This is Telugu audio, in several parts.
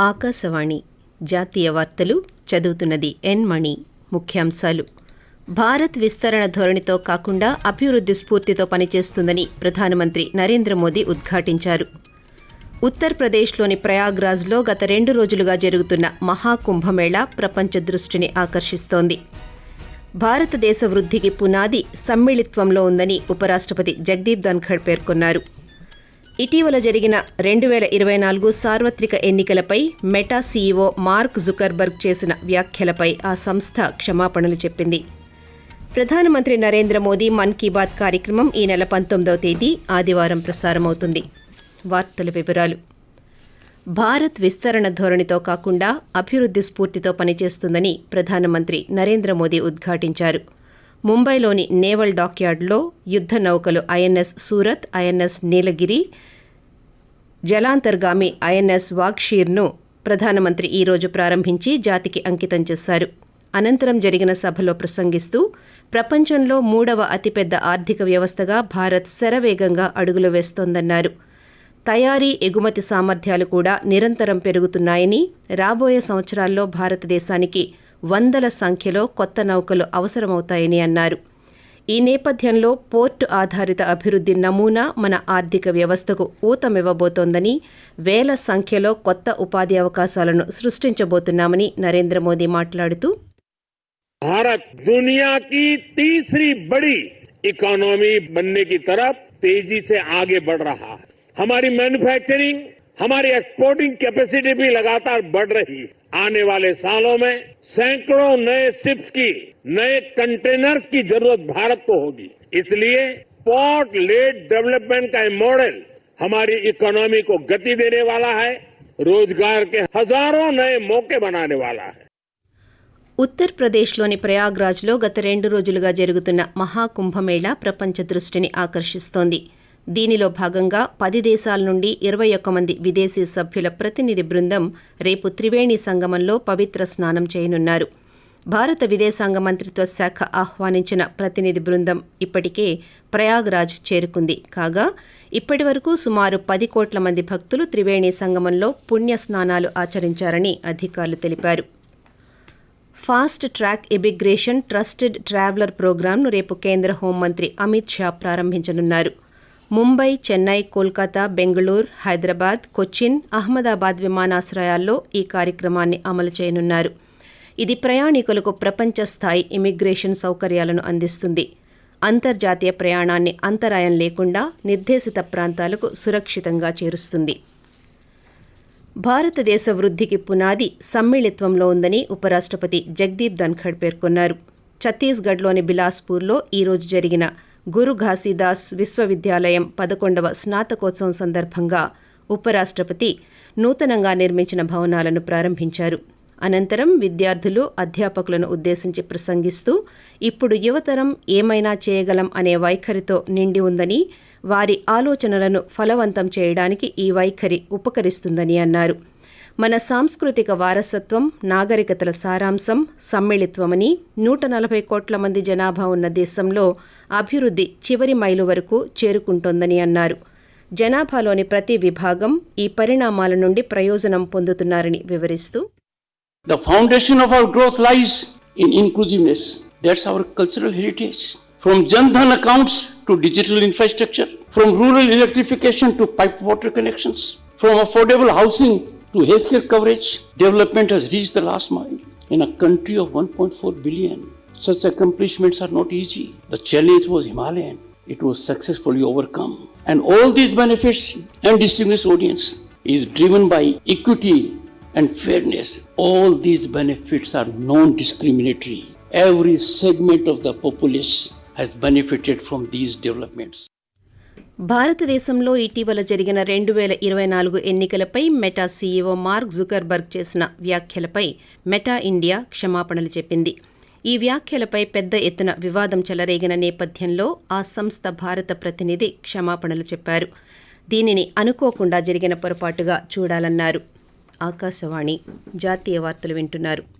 ఆకాశవాణి. జాతీయ వార్తలు చదువుతున్నది ఎన్ మణి. ముఖ్యాంశాలు. భారత్ విస్తరణ ధోరణితో కాకుండా అభివృద్ధి స్ఫూర్తితో పనిచేస్తుందని ప్రధానమంత్రి నరేంద్ర మోదీ ఉద్ఘాటించారు. ఉత్తరప్రదేశ్లోని ప్రయాగ్రాజ్లో గత రెండు రోజులుగా జరుగుతున్న మహాకుంభమేళా ప్రపంచ దృష్టిని ఆకర్షిస్తోంది. భారతదేశ వృద్ధికి పునాది సమ్మిళిత్వంలో ఉందని ఉపరాష్ట్రపతి జగదీప్ ధన్ఖడ్ పేర్కొన్నారు. ఇటీవల జరిగిన రెండు వేల ఇరవై నాలుగు సార్వత్రిక ఎన్నికలపై మెటా సీఈఓ మార్క్ జుకర్బర్గ్ చేసిన వ్యాఖ్యలపై ఆ సంస్థ క్షమాపణలు చెప్పింది. ప్రధానమంత్రి నరేంద్ర మోదీ మన్ కీ బాత్ కార్యక్రమం ఈ నెల పంతొమ్మిదవ తేదీ ఆదివారం ప్రసారమవుతుంది. వార్తల వివరాలు. భారత్ విస్తరణ ధోరణితో కాకుండా అభివృద్ధి స్ఫూర్తితో పనిచేస్తుందని ప్రధానమంత్రి నరేంద్ర మోదీ ఉద్ఘాటించారు. ముంబైలోని నేవల్ డాక్యార్డ్లో యుద్ధ నౌకలు ఐఎన్ఎస్ సూరత్ ఐఎన్ఎస్ నీలగిరి జలాంతర్గామి ఐఎన్ఎస్ వాగ్షీర్ను ప్రధానమంత్రి ఈ రోజు ప్రారంభించి జాతికి అంకితం చేశారు. అనంతరం జరిగిన సభలో ప్రసంగిస్తూ ప్రపంచంలో మూడవ అతిపెద్ద ఆర్థిక వ్యవస్థగా భారత్ శరవేగంగా అడుగులు వేస్తోందన్నారు. తయారీ ఎగుమతి సామర్థ్యాలు కూడా నిరంతరం పెరుగుతున్నాయని రాబోయే సంవత్సరాల్లో భారతదేశానికి వందల సంఖ్యలో కొత్త నౌకలు అవసరమవుతాయని అన్నారు ఈ నేపథ్యంలో పోర్టు ఆధారిత అభివృద్ధి నమూనా మన ఆర్థిక వ్యవస్థకు ఊతమివ్వబోతోందని వేల సంఖ్యలో కొత్త ఉపాధి అవకాశాలను సృష్టించబోతున్నామని నరేంద్ర మోదీ మాట్లాడుతూ भारत दुनिया की तीसरी बड़ी इकोनॉमी बनने की तरफ तेजी से आगे बढ़ रहा है हमारी मैन्युफैक्चरिंग हमारी एक्सपोर्टिंग कैपेसिटी भी लगातार बढ़ रही है आने वाले सालों में सैकड़ों नए शिप्स की नए कंटेनर्स की जरूरत भारत को होगी इसलिए पोर्ट लेड डेवलपमेंट का ये मॉडल हमारी इकोनॉमी को गति देने वाला है रोजगार के हजारों नए मौके बनाने वाला है ఉత్తరప్రదేశ్లోని ప్రయాగ్రాజ్లో గత రెండు రోజులుగా జరుగుతున్న మహాకుంభమేళా ప్రపంచ దృష్టిని ఆకర్షిస్తోంది దీనిలో భాగంగా పది దేశాల నుండి ఇరవై ఒక్క మంది విదేశీ సభ్యుల ప్రతినిధి బృందం రేపు త్రివేణి సంగమంలో పవిత్ర స్నానం చేయనున్నారు. భారత విదేశాంగ మంత్రిత్వ శాఖ ఆహ్వానించిన ప్రతినిధి బృందం ఇప్పటికే ప్రయాగ్రాజ్ చేరుకుంది. కాగా ఇప్పటి వరకు సుమారు పది కోట్ల మంది భక్తులు త్రివేణి సంగమంలో పుణ్య స్నానాలు ఆచరించారని అధికారులు తెలిపారు. Fast track immigration trusted traveller ప్రోగ్రాంను రేపు కేంద్ర హోంమంత్రి అమిత్ షా ప్రారంభించనున్నారు. ముంబై చెన్నై కోల్కతా బెంగళూరు హైదరాబాద్ కొచ్చిన్ అహ్మదాబాద్ విమానాశ్రయాల్లో ఈ కార్యక్రమాన్ని అమలు చేయనున్నారు. ఇది ప్రయాణికులకు ప్రపంచ స్థాయి ఇమిగ్రేషన్ సౌకర్యాలను అందిస్తుంది. అంతర్జాతీయ ప్రయాణాన్ని అంతరాయం లేకుండా నిర్దేశిత ప్రాంతాలకు సురక్షితంగా చేరుస్తుంది. భారతదేశ వృద్ధికి పునాది సమ్మిళిత్వంలో ఉందని ఉపరాష్ట్రపతి జగదీప్ ధన్ఖడ్ పేర్కొన్నారు. ఛత్తీస్గఢ్లోని బిలాస్పూర్లో ఈరోజు జరిగిన గురు ఘాసీదాస్ విశ్వవిద్యాలయం పదకొండవ స్నాతకోత్సవం సందర్భంగా ఉపరాష్ట్రపతి నూతనంగా నిర్మించిన భవనాలను ప్రారంభించారు. అనంతరం విద్యార్థులు అధ్యాపకులను ఉద్దేశించి ప్రసంగిస్తూ ఇప్పుడు యువతరం ఏమైనా చేయగలం అనే వైఖరితో నిండి ఉందని వారి ఆలోచనలను ఫలవంతం చేయడానికి ఈ వైఖరి ఉపకరిస్తుందని అన్నారు. మన సాంస్కృతిక వారసత్వం నాగరికతల సారాంశం సమ్మిళిత్వమని నూట నలభై కోట్ల మంది జనాభా ఉన్న దేశంలో అభివృద్ధి చివరి మైలు వరకు చేరుకుంటోందని అన్నారు. జనాభాలోని ప్రతి విభాగం ఈ పరిణామాల నుండి ప్రయోజనం పొందుతున్నారని వివరిస్తూ the foundation of our growth lies in inclusiveness that's our cultural heritage from Jan Dhan accounts to digital infrastructure from rural electrification to pipe water connections from affordable housing to healthcare coverage, development has reached the last mile. In a country of 1.4 billion, such accomplishments are not easy. The challenge was Himalayan. It was successfully overcome. And all these benefits and distinguished audience is driven by equity and fairness. All these benefits are non discriminatory. Every segment of the populace has benefited from these developments. భారతదేశంలో ఇటీవల జరిగిన రెండు వేల ఇరవై నాలుగు ఎన్నికలపై మెటా సీఈఓ మార్క్ జుకర్బర్గ్ చేసిన వ్యాఖ్యలపై మెటా ఇండియా క్షమాపణలు చెప్పింది. ఈ వ్యాఖ్యలపై పెద్ద ఎత్తున వివాదం చెలరేగిన నేపథ్యంలో ఆ సంస్థ భారత ప్రతినిధి క్షమాపణలు చెప్పారు. దీనిని అనుకోకుండా జరిగిన పొరపాటుగా చూడాలన్నారు. ఆకాశవాణి జాతీయ వార్తలు వింటున్నారు.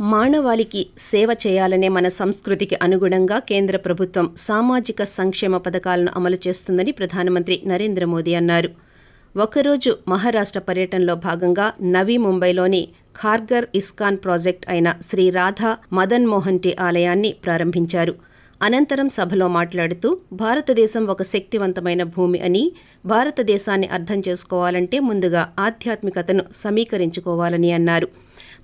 మానవాళికి సేవ చేయాలనే మన సంస్కృతికి అనుగుణంగా కేంద్ర ప్రభుత్వం సామాజిక సంక్షేమ పథకాలను అమలు చేస్తుందని ప్రధానమంత్రి నరేంద్ర మోదీ అన్నారు. ఒకరోజు మహారాష్ట్ర పర్యటనలో భాగంగా నవీ ముంబైలోని ఖార్గర్ ఇస్కాన్ ప్రాజెక్ట్ అయిన శ్రీ రాధా మదన్ మోహన్ టి ఆలయాన్ని ప్రారంభించారు. అనంతరం సభలో మాట్లాడుతూ భారతదేశం ఒక శక్తివంతమైన భూమి అని భారతదేశాన్ని అర్థం చేసుకోవాలంటే ముందుగా ఆధ్యాత్మికతను సమీకరించుకోవాలని అన్నారు.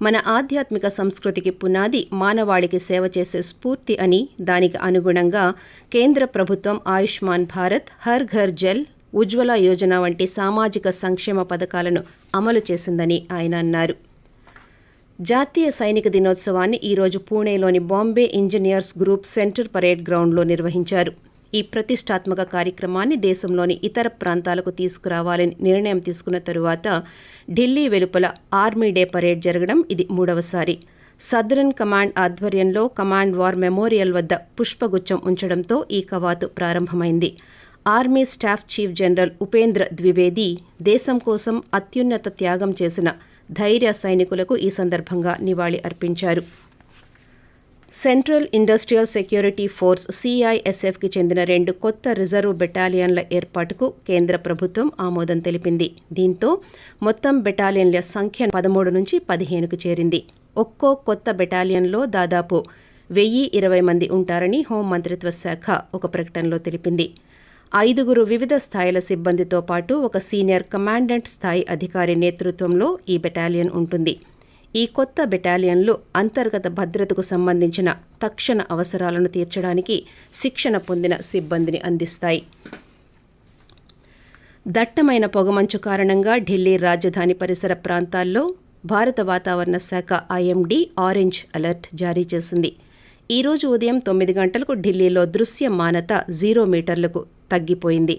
మన ఆధ్యాత్మిక సంస్కృతికి పునాది మానవాళికి సేవ చేసే స్ఫూర్తి అని దానికి అనుగుణంగా కేంద్ర ప్రభుత్వం ఆయుష్మాన్ భారత్ హర్ ఘర్ జల్ ఉజ్వల యోజన వంటి సామాజిక సంక్షేమ పథకాలను అమలు చేసిందని ఆయన అన్నారు. జాతీయ సైనిక దినోత్సవాన్ని ఈరోజు పూణేలోని Bombay engineers group centre parade గ్రౌండ్లో నిర్వహించారు. ఈ ప్రతిష్టాత్మక కార్యక్రమాన్ని దేశంలోని ఇతర ప్రాంతాలకు తీసుకురావాలని నిర్ణయం తీసుకున్న తరువాత ఢిల్లీ వెలుపల ఆర్మీ డే పరేడ్ జరగడం ఇది మూడవసారి. సదరన్ కమాండ్ ఆధ్వర్యంలో కమాండ్ వార్ మెమోరియల్ వద్ద పుష్పగుచ్చం ఉంచడంతో ఈ కవాతు ప్రారంభమైంది. Army staff chief general Upendra Dwivedi దేశం కోసం అత్యున్నత త్యాగం చేసిన ధైర్య సైనికులకు ఈ సందర్భంగా నివాళి అర్పించారు. సెంట్రల్ ఇండస్ట్రియల్ సెక్యూరిటీ ఫోర్స్ సిఐఎస్ఎఫ్కి చెందిన రెండు కొత్త రిజర్వ్ బెటాలియన్ల ఏర్పాటుకు కేంద్ర ప్రభుత్వం ఆమోదం తెలిపింది. దీంతో మొత్తం బెటాలియన్ల సంఖ్య పదమూడు నుంచి పదిహేనుకు చేరింది. ఒక్కో కొత్త బెటాలియన్లో దాదాపు వెయ్యి ఇరవై మంది ఉంటారని హోంమంత్రిత్వ శాఖ ఒక ప్రకటనలో తెలిపింది. ఐదుగురు వివిధ స్థాయిల సిబ్బందితో పాటు ఒక సీనియర్ కమాండెంట్ స్థాయి అధికారి నేతృత్వంలో ఈ బెటాలియన్ ఉంటుంది. ఈ కొత్త బెటాలియన్లు అంతర్గత భద్రతకు సంబంధించిన తక్షణ అవసరాలను తీర్చడానికి శిక్షణ పొందిన సిబ్బందిని అందిస్తాయి. దట్టమైన పొగమంచు కారణంగా ఢిల్లీ రాజధాని పరిసర ప్రాంతాల్లో భారత వాతావరణ శాఖ ఐఎండీ ఆరెంజ్ అలర్ట్ జారీ చేసింది. ఈ రోజు ఉదయం తొమ్మిది గంటలకు ఢిల్లీలో దృశ్యమానత జీరో మీటర్లకు తగ్గిపోయింది.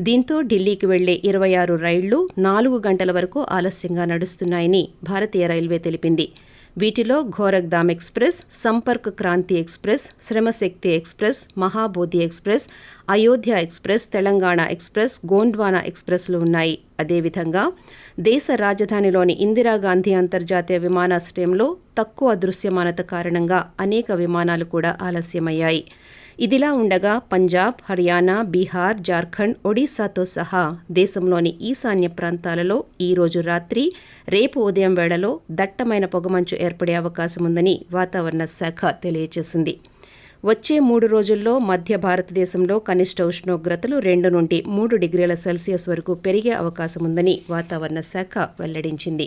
దీంతో ఢిల్లీకి వెళ్ళే ఇరవై ఆరు రైళ్ళు నాలుగు గంటల వరకు ఆలస్యంగా నడుస్తున్నాయని భారతీయ రైల్వే తెలిపింది. వీటిలో Gorakhdham express Sampark Kranti express Shramshakti express Mahabodhi express Ayodhya express Telangana express Gondwana ఎక్స్ప్రెస్లు ఉన్నాయి. అదేవిధంగా దేశ రాజధానిలోని ఇందిరాగాంధీ అంతర్జాతీయ విమానాశ్రయంలో తక్కువ దృశ్యమానత కారణంగా అనేక విమానాలు కూడా ఆలస్యమయ్యాయి. ఇదిలా ఉండగా పంజాబ్ హర్యానా బీహార్ జార్ఖండ్ ఒడిశాతో సహా దేశంలోని ఈశాన్య ప్రాంతాలలో ఈ రోజు రాత్రి రేపు ఉదయం వేళలో దట్టమైన పొగమంచు ఏర్పడే అవకాశం ఉందని వాతావరణ శాఖ తెలియజేసింది వచ్చే మూడు రోజుల్లో మధ్య భారతదేశంలో కనిష్ట ఉష్ణోగ్రతలు రెండు నుండి మూడు డిగ్రీల సెల్సియస్ వరకు పెరిగే అవకాశం ఉందని వాతావరణ శాఖ వెల్లడించింది.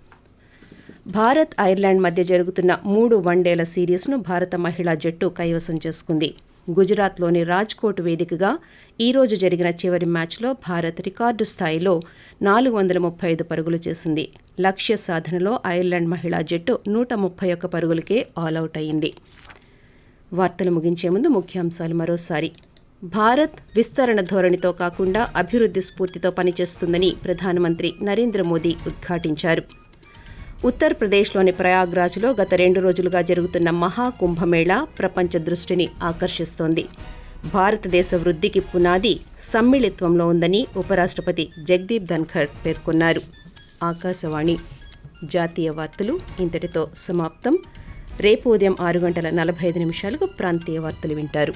భారత్ ఐర్లాండ్ మధ్య జరుగుతున్న మూడు వన్డేల సిరీస్ను భారత మహిళా జట్టు కైవసం చేసుకుంది. గుజరాత్లోని రాజ్కోట్ వేదికగా ఈరోజు జరిగిన చివరి మ్యాచ్లో భారత్ రికార్డు స్థాయిలో నాలుగు వందల ముప్పై ఐదు పరుగులు చేసింది. లక్ష్య సాధనలో ఐర్లాండ్ మహిళా జట్టు నూట ముప్పై ఒక్క పరుగులకే ఆలౌట్ అయింది. వార్తలు ముగించే ముందు ముఖ్యాంశాలు మరోసారి. భారత్ విస్తరణ ధోరణితో కాకుండా అభివృద్ధి స్ఫూర్తితో పనిచేస్తుందని ప్రధానమంత్రి నరేంద్ర మోదీ ఉద్ఘాటించారు. ఉత్తరప్రదేశ్లోని ప్రయాగ్రాజ్లో గత రెండు రోజులుగా జరుగుతున్న మహాకుంభమేళా ప్రపంచ దృష్టిని ఆకర్షిస్తోంది. భారతదేశ వృద్ధికి పునాది సమ్మిళిత్వంలో ఉందని ఉపరాష్ట్రపతి జగదీప్ ధన్ఖర్ పేర్కొన్నారు. ఆకాశవాణి జాతీయ వార్తలు ఇంతటితో సమాప్తం. రేపు ఉదయం ఆరు గంటల నలభై ఐదు నిమిషాలకు ప్రాంతీయ వార్తలు వింటారు.